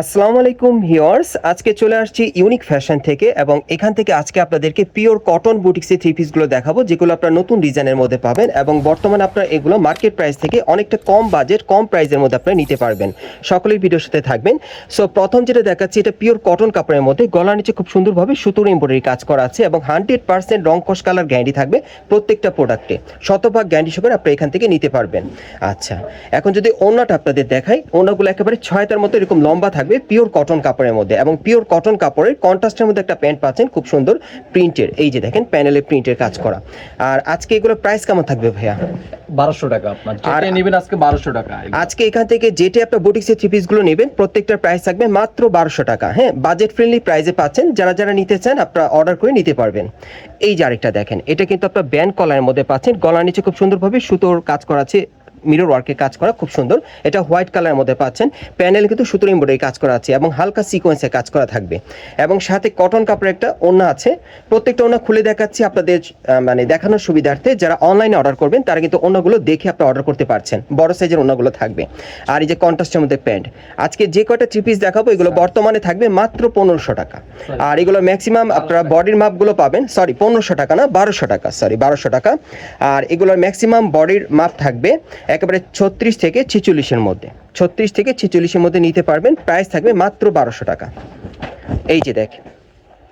আসসালামু আলাইকুম হিয়ার্স আজকে চলে আসছি ইউনিক ফ্যাশন থেকে এবং এখান থেকে আজকে আপনাদেরকে পিওর কটন বুটিক্সের থ্রি পিসগুলো দেখাবো, যেগুলো আপনারা নতুন ডিজাইনের মধ্যে পাবেন এবং বর্তমানে আপনার এগুলো মার্কেট প্রাইস থেকে অনেকটা কম বাজেট কম প্রাইসের মধ্যে আপনারা নিতে পারবেন। সকলেই ভিডিওর সাথে থাকবেন। সো প্রথম যেটা দেখাচ্ছি, এটা পিওর কটন কাপড়ের মধ্যে গলার নিচে খুব সুন্দরভাবে সুতোর এমব্রয়ডারি কাজ করা আছে এবং হান্ড্রেড পার্সেন্ট রং কস কালার গ্যারান্টি থাকবে প্রত্যেকটা প্রোডাক্টে শতভাগ গ্যারান্টি সহকারে আপনি এখান থেকে নিতে পারবেন। আচ্ছা এখন যদি ওনাটা আপনাদের দেখাই ওনাগুলো একেবারে ছয়তার মতো এরকম লম্বা থাকবে পিওর কটন কাপড়ের মধ্যে এবং পিওর কটন কাপড়ের কন্ট্রাস্টের মধ্যে একটা প্যান্ট পাচ্ছেন খুব সুন্দর প্রিন্টের এই যে দেখেন প্যানেলে প্রিন্টের কাজ করা। আর আজকে এগুলো প্রাইস কেমন থাকবে ভাইয়া? বারোশো টাকা আপনার। আর- নেবেন আজকে বারোশো টাকা। আজকে এখান থেকে যেটা আপনার বুটিক্সের থ্রি পিসগুলো নেবেন প্রত্যেকটার প্রাইস থাকবে মাত্র বারোশো টাকা। হ্যাঁ বাজেট ফ্রেন্ডলি প্রাইসে পাচ্ছেন যারা যারা নিতে চান আপনারা অর্ডার করে নিতে পারবেন। এই যে আরেকটা দেখেন এটা কিন্তু আপনার ব্যান্ড কলারের মধ্যে পাচ্ছেন গলার নিচে খুব সুন্দরভাবে সুতোর কাজ করা আছে মিরর ওয়ার্কের কাজ করা খুব সুন্দর। এটা হোয়াইট কালারের মধ্যে পাচ্ছেন। প্যানেল কিন্তু সুতোর এমব্রয়ডারি কাজ করা আছে এবং হালকা সিকোয়েন্সে কাজ করা থাকবে। এবং সাথে কটন কাপড়ের একটা ওড়না আছে। প্রত্যেকটা ওড়না খুলে দেখাচ্ছি আপনাদের মানে দেখানোর সুবিধার্থে। যারা অনলাইনে অর্ডার করবেন তারা কিন্তু ওড়নাগুলো দেখে আপনি অর্ডার করতে পারছেন। বড় সাইজের ওড়নাগুলো থাকবে। আর এই যে কন্ট্রাস্টের মধ্যে প্যান্ট আজকে যে কয়টা থ্রি পিস দেখাবো এগুলো বর্তমানে থাকবে মাত্র পনেরোশো টাকা। আর এগুলো ম্যাক্সিমাম আপনারা বডির মাপগুলো পাবেন। সরি পনেরোশো টাকা না বারোশো টাকা সরি বারোশো টাকা। আর এগুলোর ম্যাক্সিমাম বডির মাপ থাকবে একেবারে ছত্রিশ থেকে ছেচল্লিশের মধ্যে। ছত্রিশ থেকে ছেচল্লিশের মধ্যে নিতে পারবেন। প্রাইস থাকবে মাত্র বারোশো টাকা। এই যে দেখেন,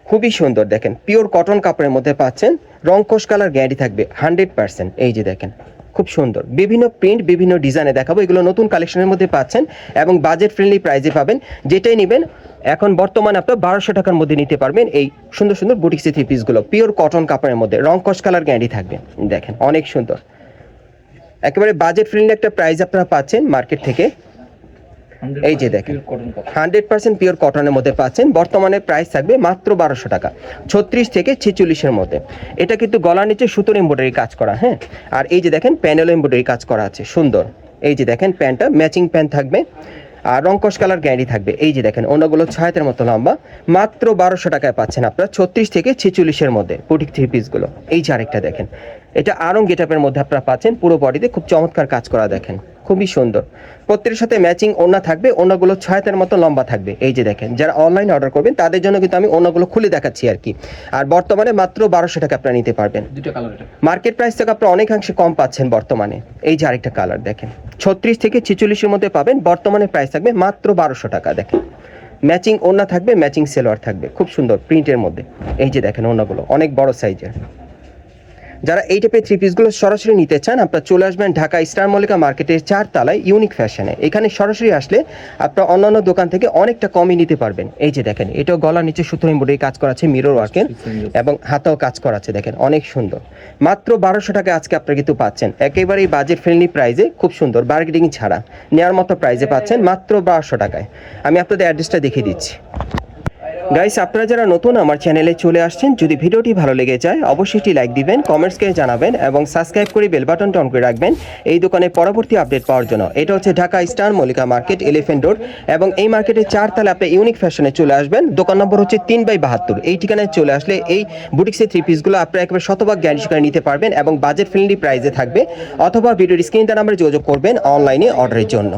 খুবই সুন্দর দেখেন। পিওর কটন কাপড়ের মধ্যে পাচ্ছেন। রংকশ কালার গ্যারান্টি থাকবে হান্ড্রেড পার্সেন্ট এই যে দেখেন, খুব সুন্দর। বিভিন্ন প্রিন্ট বিভিন্ন ডিজাইনে দেখাবো। এগুলো নতুন কালেকশনের মধ্যে পাচ্ছেন এবং বাজেট ফ্রেন্ডলি প্রাইসে পাবেন। যেটাই নেবেন, এখন বর্তমানে আপনার বারোশো টাকার মধ্যে নিতে পারবেন এই সুন্দর সুন্দর বুটিক্সি থ্রি পিসগুলো পিওর কটন কাপড়ের মধ্যে রংকশ কালার গ্যারান্টি থাকবে। দেখেন, অনেক সুন্দর। একেবারে বাজেট ফ্রেন্ডলি একটা প্রাইস আপনারা পাচ্ছেন মার্কেট থেকে। এই যে দেখেন। হান্ড্রেড পার্সেন্ট পিওর কটনের মধ্যে পাচ্ছেন। বর্তমানে প্রাইস থাকবে মাত্র বারোশো টাকা। ছত্রিশ থেকে ছেচল্লিশের মধ্যে। এটা কিন্তু গলার নিচে সুতোর এম্ব্রয়ডারি কাজ করা হ্যাঁ? আর এই যে দেখেন প্যানেল এম্ব্রয়ডারি কাজ করা আছে। সুন্দর। এই যে দেখেন প্যান্টটা ম্যাচিং প্যান্ট থাকবে। আর রংকশ কালার গ্যারান্টি থাকবে। এই যে দেখেন, অন্যগুলো ছয়াতের মতো লম্বা, মাত্র বারোশো টাকায় পাচ্ছেন আপনারা ছত্রিশ থেকে ছেচল্লিশের মধ্যে বুটিক থ্রি পিসগুলো এই যে আরেকটা দেখেন, এটা আরং গেটআপের মধ্যে আপনারা পাচ্ছেন, পুরো বডিতে খুব চমৎকার কাজ করা দেখেন। খুবই সুন্দর। প্রত্যেকের সাথে ম্যাচিং ওড়না থাকবে ওড়নাগুলো ছয়াতের মতো লম্বা থাকবে। এই যে দেখেন যারা অনলাইন অর্ডার করবেন তাদের জন্য কিন্তু আমি ওড়নাগুলো খুলে দেখাচ্ছি আর কি। আর বর্তমানে মাত্র বারোশো টাকা আপনারা নিতে পারবেন। মার্কেট প্রাইস থেকে আপনারা অনেকাংশে কম পাচ্ছেন বর্তমানে। এই যে আরেকটা কালার দেখেন ছত্রিশ থেকে ছেচল্লিশের মধ্যে পাবেন বর্তমানে প্রাইস থাকবে মাত্র বারোশো টাকা দেখেন। ম্যাচিং ওড়না থাকবে ম্যাচিং সেলোয়ার থাকবে খুব সুন্দর প্রিন্টের মধ্যে। এই যে দেখেন ওড়নাগুলো অনেক বড় সাইজের যারা এই টাইপের থ্রি পিসগুলো সরাসরি নিতে চান, আপনারা চলে আসবেন ঢাকা স্টার মল্লিকা মার্কেটের চার তলায় ইউনিক ফ্যাশনে এখানে সরাসরি আসলে আপনারা অন্যান্য দোকান থেকে অনেকটা কমই নিতে পারবেন। এই যে দেখেন, এটাও গলার নিচে সুতো এমব্রয়ডারি কাজ করা আছে মিরর ওয়ার্কের এবং হাতেও কাজ করা আছে দেখেন, অনেক সুন্দর। মাত্র বারোশো টাকা আজকে আপনারা কিন্তু পাচ্ছেন। একেবারেই বাজেট ফ্রেন্ডলি প্রাইজে খুব সুন্দর বার্গেটিং ছাড়া। নেওয়ার মতো প্রাইজে পাচ্ছেন মাত্র বারোশো টাকায়। আমি আপনাদের অ্যাড্রেসটা দেখিয়ে দিচ্ছি। গাইস আপনারা যারা নতুন আমার চ্যানেলে চলে আসছেন, যদি ভিডিওটি ভালো লেগে যায়, অবশ্যই লাইক দিবেন কমেন্টস করে জানাবেন, এবং সাবস্ক্রাইব করে বেল বাটনটা অন করে রাখবেন। এই দোকানে পরবর্তী আপডেট পাওয়ার জন্য। এটা হচ্ছে Dhaka star Mallika market elephant road এবং এই মার্কেটের চারতলা আপনি ইউনিক ফ্যাশনে চলে আসবেন। দোকান নম্বর হচ্ছে তিন বাই বাহাত্তর। এই ঠিকানায় চলে আসলে এই বুটিক্সের থ্রি পিসগুলো আপনারা একেবারে শতভাগ গ্যারান্টি করে নিতে পারবেন, এবং বাজেট ফ্রেন্ডলি প্রাইসে থাকবে, অথবা ভিডিওর স্ক্রিন নাম্বারে যোগাযোগ করবেন অনলাইনে অর্ডারের জন্য।